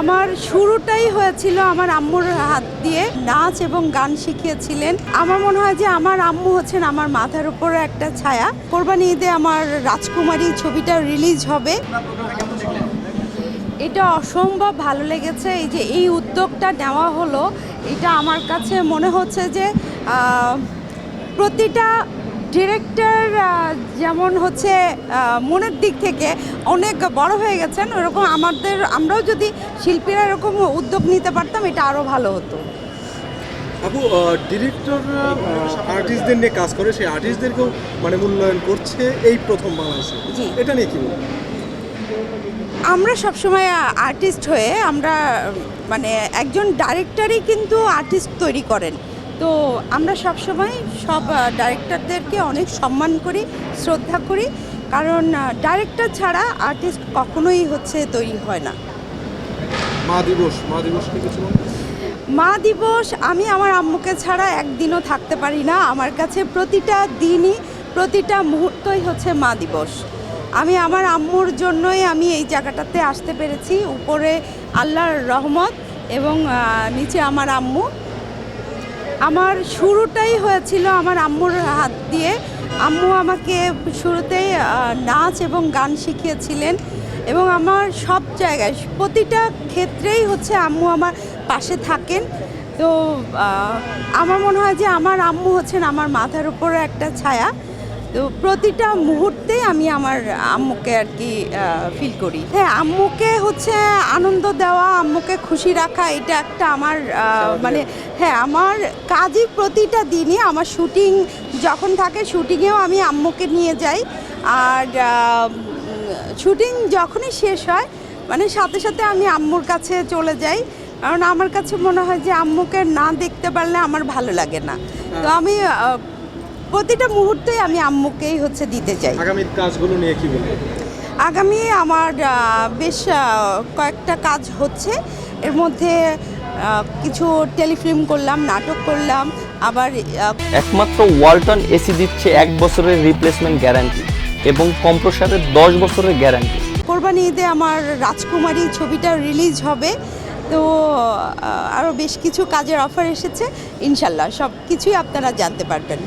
আমার শুরুটাই হয়েছিল আমার আম্মুর হাত দিয়ে নাচ এবং গান শিখিয়েছিলেন। আমার মনে হয় যে আমার আম্মু হচ্ছেন আমার মাথার উপরে একটা ছায়া। কোরবানি ঈদে আমার রাজকুমারী ছবিটা রিলিজ হবে। এটা অসম্ভব ভালো লেগেছে। এই যে এই উদ্যোগটা নেওয়া হলো, এটা আমার কাছে মনে হচ্ছে যে প্রতিটা ডিরেক্টর যেমন হচ্ছে মনের দিক থেকে অনেক বড় হয়ে গেছেন ওরকম আমাদের আমরাও যদি শিল্পীরা এরকম উদ্যোগ নিতে পারতাম এটা আরও ভালো হতো। আপু ডিরেক্টররা আর্টিস্টদের নিয়ে কাজ করে সেই আর্টিস্টদেরকেও মানে মূল্যায়ন করছে এই প্রথম বাংলাদেশে। এটা নিয়ে কি বলব আমরা সবসময় আর্টিস্ট হয়ে আমরা মানে একজন ডাইরেক্টরই কিন্তু আর্টিস্ট তৈরি করেন। তো আমরা সবসময় সব ডাইরেক্টরদেরকে অনেক সম্মান করি শ্রদ্ধা করি কারণ ডাইরেক্টর ছাড়া আর্টিস্ট কখনোই হচ্ছে তৈরি হয় না। মা দিবস মা দিবস কি কিছু মা দিবস আমি আমার আম্মুকে ছাড়া একদিনও থাকতে পারি না। আমার কাছে প্রতিটা দিনই প্রতিটা মুহূর্তই হচ্ছে মা দিবস। আমি আমার আম্মুর জন্যই আমি এই জায়গাটাতে আসতে পেরেছি উপরে আল্লাহর রহমত এবং নিচে আমার আম্মু। আমার শুরুটাই হয়েছিল আমার আম্মুর হাত দিয়ে। আম্মু আমাকে শুরুতেই নাচ এবং গান শিখিয়েছিলেন এবং আমার সব জায়গায় প্রতিটা ক্ষেত্রেই হচ্ছে আম্মু আমার পাশে থাকেন। তো আমার মনে হয় যে আমার আম্মু হচ্ছেন আমার মাথার উপরে একটা ছায়া। তো প্রতিটা মুহূর্তেই আমি আমার আম্মুকে আর কি ফিল করি। হ্যাঁ আম্মুকে হচ্ছে আনন্দ দেওয়া আম্মুকে খুশি রাখা এটা একটা আমার মানে হ্যাঁ আমার কাজই প্রতিটা দিনই। আমার শুটিং যখন থাকে শুটিংয়েও আমি আম্মুকে নিয়ে যাই। আর শুটিং যখনই শেষ হয় মানে সাথে সাথে আমি আম্মুর কাছে চলে যাই। কারণ আমার কাছে মনে হয় যে আম্মুকে না দেখতে পারলে আমার ভালো লাগে না। তো আমি প্রতিটা মুহূর্তেই আমি আম্মুকেই হচ্ছে দিতে চাই কাজগুলো নিয়ে কি আগামী আমার বেশ কয়েকটা কাজ হচ্ছে। এর মধ্যে কিছু টেলিফিল্ম করলাম নাটক করলাম আবার একমাত্র ওয়ালটন এসি দিচ্ছে এক বছরের রিপ্লেসমেন্ট গ্যারান্টি এবং কম্প্রসারের দশ বছরের গ্যারান্টি কোরবানি ঈদে আমার রাজকুমারী ছবিটা রিলিজ হবে তো আরও বেশ কিছু কাজের অফার এসেছে ইনশাল্লাহ সব কিছুই আপনারা জানতে পারবেন।